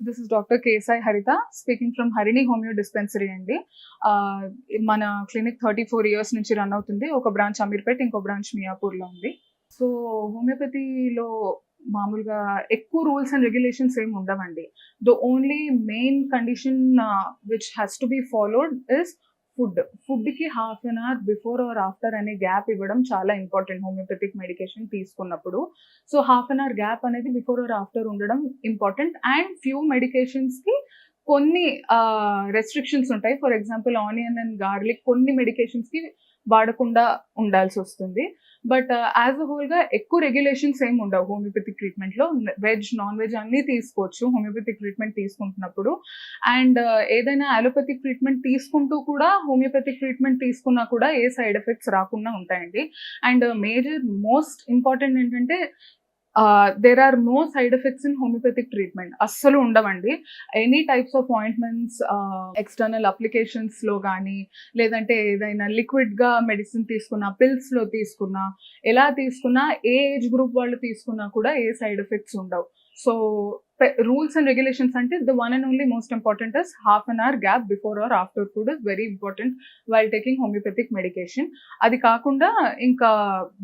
This is doctor K Sai Haritha speaking from Harini homeo dispensary అండి. మన clinic thirty four years నుంచి run అవుతుంది. ఒక branch Ameerpet ఇంకో బ్రాంచ్ మియాపూర్లో ఉంది. సో హోమియోపతిలో మామూలుగా ఎక్కువ రూల్స్ అండ్ రెగ్యులేషన్స్ ఏమి ఉండవండి. The only main condition which has to be followed is food ఫుడ్కి half an hour before or after అనే గ్యాప్ ఇవ్వడం చాలా ఇంపార్టెంట్ హోమియోపతిక్ మెడికేషన్ తీసుకున్నప్పుడు. So half an hour gap అనేది బిఫోర్ ఆర్ ఆఫ్టర్ ఉండడం important. And few మెడికేషన్స్కి కొన్ని restrictions ఉంటాయి. For example onion and garlic కొన్ని మెడికేషన్స్కి వాడకుండా ఉండాల్సి వస్తుంది. బట్ యాజ్ అ హోల్గా ఎక్కువ రెగ్యులేషన్స్ ఏమి ఉండవు హోమియోపతిక్ ట్రీట్మెంట్లో వెజ్ నాన్ వెజ్ అన్నీ తీసుకోవచ్చు హోమియోపతిక్ ట్రీట్మెంట్ తీసుకుంటున్నప్పుడు. అండ్ uh, ఏదైనా అలోపతిక్ ట్రీట్మెంట్ తీసుకుంటూ కూడా హోమియోపతిక్ ట్రీట్మెంట్ తీసుకున్నా కూడా ఏ సైడ్ ఎఫెక్ట్స్ రాకుండా ఉంటాయండి. అండ్ మేజర్ మోస్ట్ ఇంపార్టెంట్ ఏంటంటే there are no side effects in homeopathic treatment అస్సలు ఉండవండి. Any types of ointments external అప్లికేషన్స్లో కానీ లేదంటే ఏదైనా లిక్విడ్గా మెడిసిన్ తీసుకున్నా పిల్స్లో తీసుకున్నా ఎలా తీసుకున్నా ఏ ఏజ్ గ్రూప్ వాళ్ళు తీసుకున్నా కూడా ఏ సైడ్ ఎఫెక్ట్స్ ఉండవు. సో రూల్స్ అండ్ రెగ్యులేషన్స్ అంటే the one and only most important is half an hour gap before or after food is very important while taking homeopathic medication అది కాకుండా ఇంకా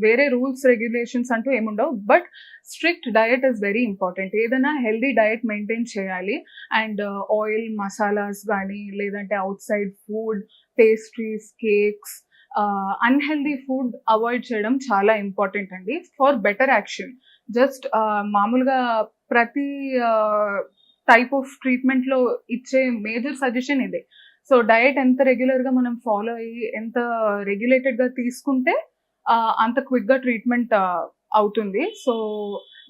వేరే రూల్స్ రెగ్యులేషన్స్ అంటూ ఏముండవు but strict diet is very important ఏదైనా healthy diet maintain చేయాలి. And oil masalas కానీ లేదంటే outside food pastries cakes unhealthy food avoid చేయడం చాలా ఇంపార్టెంట్ అండి. ఫర్ బెటర్ యాక్షన్ జస్ట్ మామూలుగా ప్రతి టైప్ ఆఫ్ ట్రీట్మెంట్లో ఇచ్చే మేజర్ సజెషన్ ఇదే. సో డయట్ ఎంత రెగ్యులర్గా మనం ఫాలో అయ్యి ఎంత రెగ్యులేటెడ్గా తీసుకుంటే అంత క్విక్గా ట్రీట్మెంట్ అవుతుంది. సో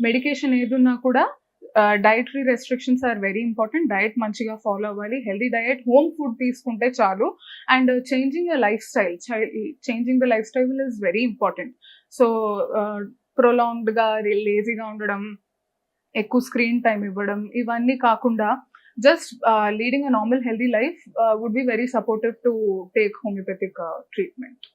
మెడికేషన్ ఏదున్నా కూడా dietary restrictions are very important diet మంచిగా ఫాలో అవ్వాలి. హెల్దీ డయట్ హోమ్ ఫుడ్ తీసుకుంటే చాలు. And changing lifestyle changing the lifestyle is very important so ప్రొలాంగ్డ్గా లేజీగా ఉండడం ఎక్కువ స్క్రీన్ టైం ఇవ్వడం ఇవన్నీ కాకుండా just leading a normal healthy life would be very supportive to take homeopathic treatment